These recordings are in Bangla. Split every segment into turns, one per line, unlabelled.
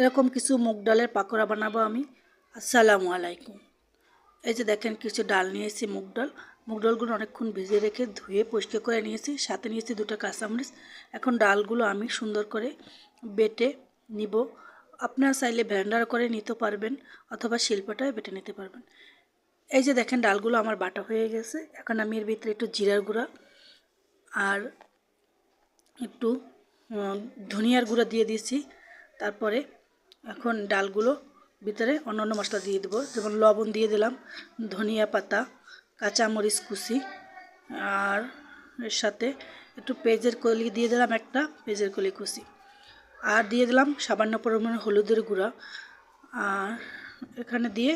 এরকম কিছু মুগ ডালের পাকোড়া বানাবো আমি। আসসালামু আলাইকুম। এই যে দেখেন কিছু ডাল নিয়েছি মুগ ডাল। মুগ ডালগুলো অনেকক্ষণ ভিজিয়ে রেখে ধুয়ে পরিষ্কার করে নিয়েছি। সাথে নিয়েছি দুটো কাঁচামরিচ। এখন ডালগুলো আমি সুন্দর করে বেটে নিব। আপনারা চাইলে ব্লেন্ডার করে নিতে পারবেন অথবা শিল্পটায় বেটে নিতে পারবেন। এই যে দেখেন ডালগুলো আমার বাটা হয়ে গেছে। এখন আমি এর ভিতরে একটু জিরার গুঁড়া আর একটু ধনিয়ার গুঁড়া দিয়ে দিয়েছি। তারপরে এখন ডালগুলো ভিতরে অন্য অন্য মশলা দিয়ে দেবো। যেমন লবণ দিয়ে দিলাম, ধনিয়া পাতা, কাঁচামরিচ কুচি, আর এর সাথে একটু পেঁয়াজের কলি দিয়ে দিলাম একটা পেঁয়াজের কলি কুচি। আর দিয়ে দিলাম সামান্য পরিমাণে হলুদের গুঁড়া। আর এখানে দিয়ে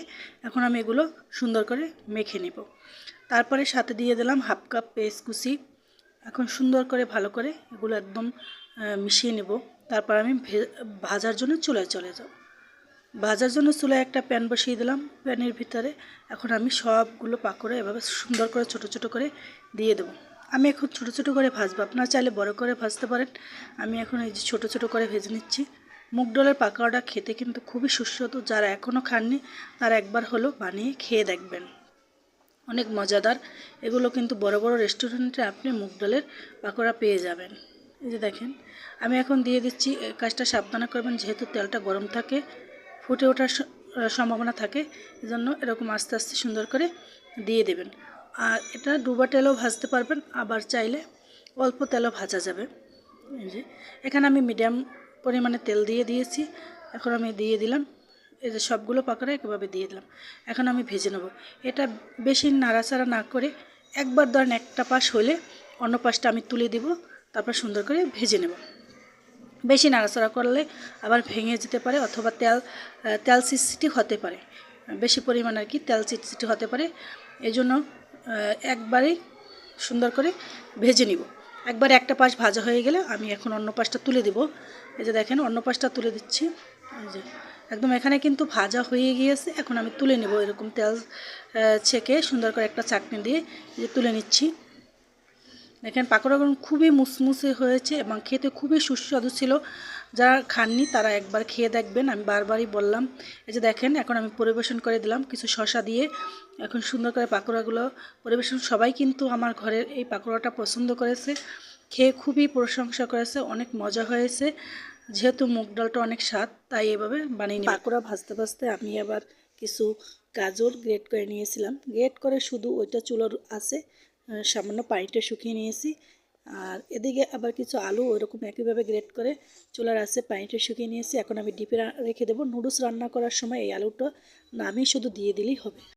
এখন আমি এগুলো সুন্দর করে মেখে নেব। তারপরে সাথে দিয়ে দিলাম হাফ কাপ পেস্ট কুচি। এখন সুন্দর করে ভালো করে এগুলো একদম মিশিয়ে নেব। তারপর আমি ভাজার জন্য চুলায় চলে যাব ভাজার জন্য চুলায় একটা প্যান বসিয়ে দিলাম প্যানের ভিতরে। এখন আমি সবগুলো পাকোড়া এভাবে সুন্দর করে ছোট ছোট করে দিয়ে দেবো। আমি এখন ছোট ছোট করে ভাজবো। আপনারা চাইলে বড় করে ভাজতে পারেন। আমি এখন এই যে ছোটো ছোটো করে ভেজে নিচ্ছি। মুগ ডালের পাকোড়াটা খেতে কিন্তু খুবই সুস্বাদু। যারা এখনও খাননি, তারা একবার হলো বানিয়ে খেয়ে দেখবেন। অনেক মজাদার। এগুলো কিন্তু বড় বড় রেস্টুরেন্টে আপনি মুগ ডালের পাকোড়া পেয়ে যাবেন। এই যে দেখেন, আমি এখন দিয়ে দিচ্ছি কাজটা সাবধানে করবেন, যেহেতু তেলটা গরম থাকে, ফুটে ওঠার সম্ভাবনা থাকে, এজন্য এরকম আস্তে আস্তে সুন্দর করে দিয়ে দেবেন। আর এটা ডুবা তেলও ভাজতে পারবেন, আবার চাইলে অল্প তেলও ভাজা যাবে। এই যে, এখানে আমি মিডিয়াম পরিমাণে তেল দিয়ে দিয়েছি, এখন আমি দিয়ে দিলাম, এই যে সবগুলো পাকোড়া একভাবে দিয়ে দিলাম। এখন আমি ভেজে নেব। এটা বেশি নাড়াচাড়া না করে একবার ধরেন একটা পাশ হলে অন্য পাশটা আমি তুলে দিব তারপর সুন্দর করে ভেজে নেব। বেশি নাড়াচাড়া করলে আবার ভেঙে যেতে পারে অথবা তেল তেল চিটচিটি হতে পারে। বেশি পরিমাণ আর কি তেল চিটচিটি হতে পারে। এই জন্য আহ, একবারেই সুন্দর করে ভেজে নিব। একবার একটা পাশ ভাজা হয়ে গেলে আমি এখন অন্য পাশটা তুলে দেব। এই যে দেখেন অন্য পাশটা তুলে দিচ্ছি। যে একদম এখানে কিন্তু ভাজা হয়ে গিয়েছে। এখন আমি তুলে নেব এরকম তেল ছেঁকে সুন্দর করে একটা চাটনি দিয়ে যে তুলে নিচ্ছি। দেখেন পাকোড়াগুলো খুবই মুসমুসে হয়েছে এবং খেতে খুবই সুস্বাদু ছিল। যারা খাননি, তারা একবার খেয়ে দেখবেন, আমি বারবারই বললাম। এই যে দেখেন, এখন আমি পরিবেশন করে দিলাম কিছু শশা দিয়ে। এখন সুন্দর করে পাকোড়াগুলো পরিবেশন, সবাই কিন্তু আমার ঘরের এই পাকোড়াটা পছন্দ করেছে। খেয়ে খুবই প্রশংসা করেছে, অনেক মজা হয়েছে। যেহেতু মুগ ডালটা অনেক স্বাদ, তাই এভাবে বানিয়ে নিই পাকোড়া ভাজতে ভাজতে আমি আবার কিছু গাজর গ্রেট করে নিয়েছিলাম। গ্রেট করে শুধু ওইটা চুলোর আছে সামান্য পানিটা শুকিয়ে নিয়েছি। আর এদিকে আবার কিছু আলু ওইরকম একইভাবে গ্রেট করে চুলার আছে পানিটা শুকিয়ে নিয়েছি। এখন আমি ডিপে রেখে দেবো। নুডলস রান্না করার সময় এই আলুটা নামিয়ে শুধু দিয়ে দিলেই হবে।